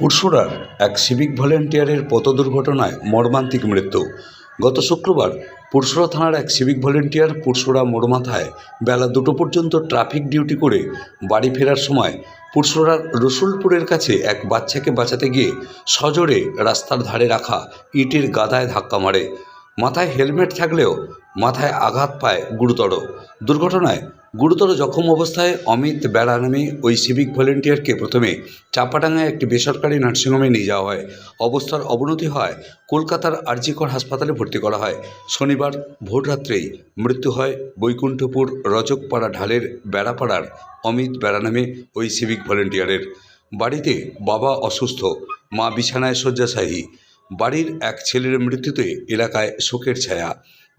পুরসুরার এক সিভিক ভলেন্টিয়ারের পথ দুর্ঘটনায় মর্মান্তিক মৃত্যু। গত শুক্রবার পুরসুরা থানার এক সিভিক ভলেন্টিয়ার পুরসুরা মোড়মাথায় বেলা দুটো পর্যন্ত ট্রাফিক ডিউটি করে বাড়ি ফেরার সময় পুরসুরার রসুলপুরের কাছে এক বাচ্চাকে বাঁচাতে গিয়ে সজোরে রাস্তার ধারে রাখা ইটের গাদায় ধাক্কা মারে। মাথায় হেলমেট থাকলেও মাথায় আঘাত পায় গুরুতর। দুর্ঘটনায় গুরুতর জখম অবস্থায় অমিত বেড়া নামে ওই সিভিক ভলেন্টিয়ারকে প্রথমে চাপাডাঙ্গায় একটি বেসরকারি নার্সিংহোমে নিয়ে যাওয়া হয়। অবস্থার অবনতি হয় কলকাতার আরজিকর হাসপাতালে ভর্তি করা হয়। শনিবার ভোররাত্রেই মৃত্যু হয় বৈকুণ্ঠপুর রজকপাড়া ঢালের বেড়াপাড়ার অমিত বেড়া নামে ওই সিভিক ভলেন্টিয়ারের বাড়িতে বাবা অসুস্থ, মা বিছানায় শয্যাশায়ী। বাড়ির এক ছেলের মৃত্যুতে এলাকায় শোকের ছায়া।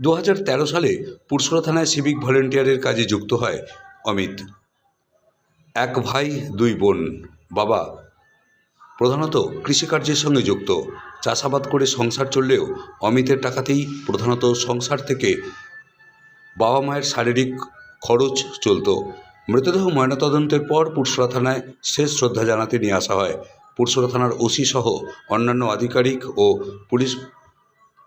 দু হাজার তেরো সালে পুরসুরা থানায় সিভিক ভলেন্টিয়ারের কাজে যুক্ত হয় অমিত। এক ভাই, দুই বোন, বাবা। প্রধানত কৃষিকার্যের সঙ্গে যুক্ত। চাষাবাদ করে সংসার চললেও অমিতের টাকাতেই প্রধানত সংসার থেকে বাবা মায়ের শারীরিক খরচ চলতো। মৃতদেহ ময়নাতদন্তের পর পুরসুরা থানায় শেষ শ্রদ্ধা জানাতে নিয়ে আসা হয়। পুরসুরা থানার ওসি সহ অন্যান্য আধিকারিক ও পুলিশ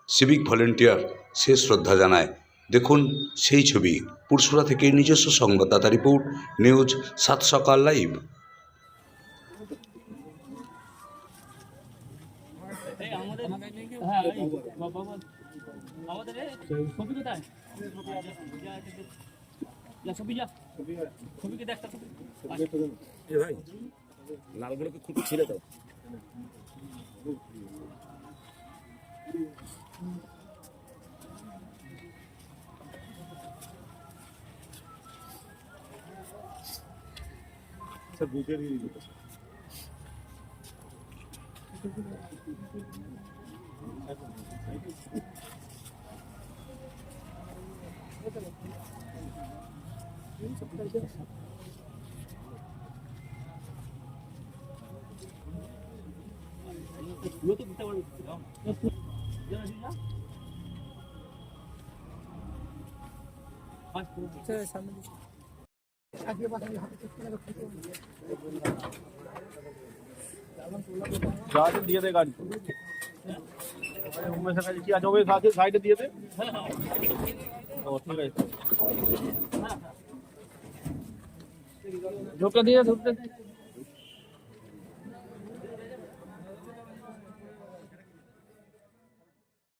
সিভিক ভলেন্টিয়ার শেষ শ্রদ্ধা জানায়। দেখুন, সেই ছবি। পুরসুরা থেকে নিজস্ব সংবাদদাতা রিপোর্ট, নিউজ সাত সকাল লাইভ। सर भूखे नहीं ಇವತ್ತು ಬಿಟ್ಟ ಸರ್ ಸಾಮಾನ್ಯ গাড়ি দিয়ে দে গাড়ি উমেশের কাছে কি আছে ওই সাথে সাইডে দিয়ে দে ও ঠিক আছে ঝোঁকটা দিয়ে